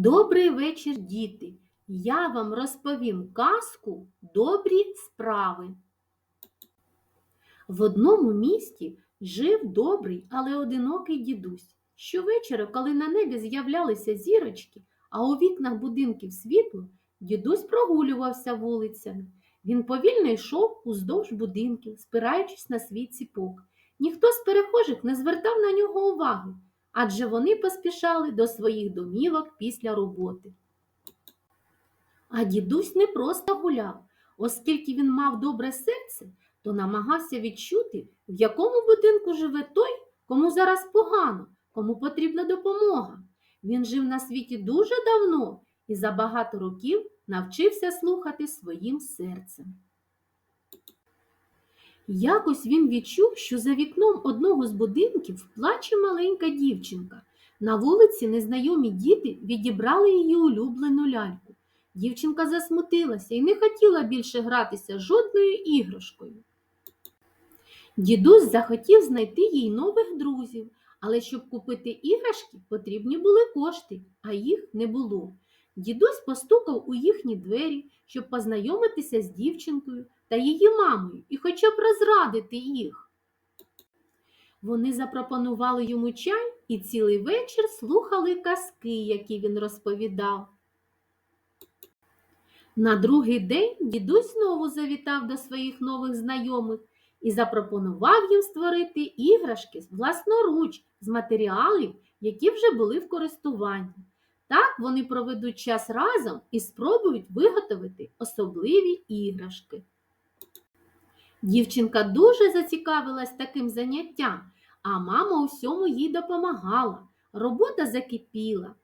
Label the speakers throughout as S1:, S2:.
S1: Добрий вечір, діти! Я вам розповім казку Добрі справи. В одному місті жив добрий, але одинокий дідусь. Щовечора, коли на небі з'являлися зірочки, а у вікнах будинків світло, дідусь прогулювався вулицями. Він повільно йшов уздовж будинків, спираючись на свій ціпок. Ніхто з перехожих не звертав на нього уваги адже вони поспішали до своїх домівок після роботи. А дідусь не просто гуляв, оскільки він мав добре серце, то намагався відчути, в якому будинку живе той, кому зараз погано, кому потрібна допомога. Він жив на світі дуже давно і за багато років навчився слухати своїм серцем. Якось він відчув, що за вікном одного з будинків плаче маленька дівчинка. На вулиці незнайомі діти відібрали її улюблену ляльку. Дівчинка засмутилася і не хотіла більше гратися жодною іграшкою. Дідусь захотів знайти їй нових друзів, але щоб купити іграшки, потрібні були кошти, а їх не було. Дідусь постукав у їхні двері, щоб познайомитися з дівчинкою та її мамою і хоча б розрадити їх. Вони запропонували йому чай і цілий вечір слухали казки, які він розповідав. На другий день дідусь знову завітав до своїх нових знайомих і запропонував їм створити іграшки власноруч з матеріалів, які вже були в користуванні. Так вони проведуть час разом і спробують виготовити особливі іграшки. Дівчинка дуже зацікавилась таким заняттям, а мама усьому їй допомагала. Робота закипіла.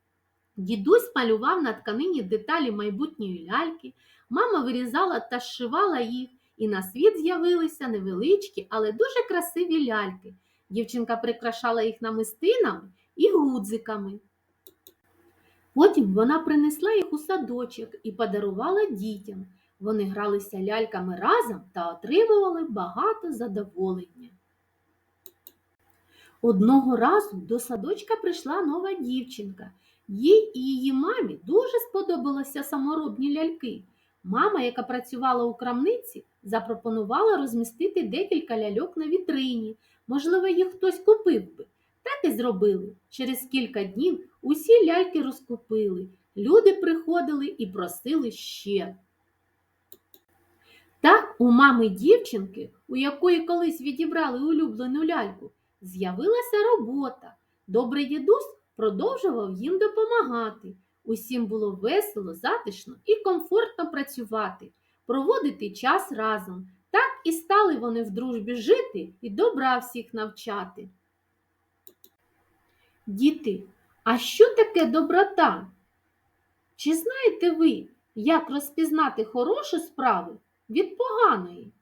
S1: Дідусь малював на тканині деталі майбутньої ляльки, мама вирізала та зшивала їх, і на світ з'явилися невеличкі, але дуже красиві ляльки. Дівчинка прикрашала їх намистинами і гудзиками. Потім вона принесла їх у садочок і подарувала дітям. Вони гралися ляльками разом та отримували багато задоволення. Одного разу до садочка прийшла нова дівчинка. Їй і її мамі дуже сподобалися саморобні ляльки. Мама, яка працювала у крамниці, запропонувала розмістити декілька ляльок на вітрині. Можливо, їх хтось купив би. Так і зробили. Через кілька днів усі ляльки розкупили. Люди приходили і просили ще. Так у мами дівчинки, у якої колись відібрали улюблену ляльку, з'явилася робота. Добрий дідусь продовжував їм допомагати. Усім було весело, затишно і комфортно працювати, проводити час разом. Так і стали вони в дружбі жити і добра всіх навчати. Діти, а що таке доброта? Чи знаєте ви, як розпізнати хорошу справу від поганої?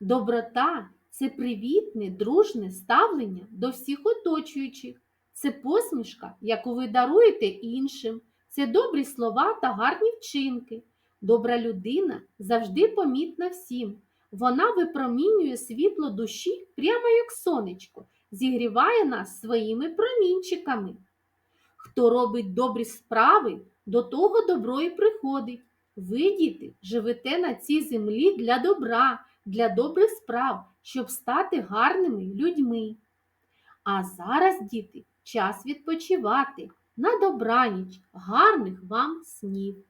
S1: Доброта це привітне, дружне ставлення до всіх оточуючих. Це посмішка, яку ви даруєте іншим, це добрі слова та гарні вчинки. Добра людина завжди помітна всім. Вона випромінює світло душі прямо як сонечко, зігріває нас своїми промінчиками. Хто робить добрі справи, до того добро і приходить. Ви, діти, живете на цій землі для добра, для добрих справ, щоб стати гарними людьми. А зараз, діти, час відпочивати. На добраніч, гарних вам снів!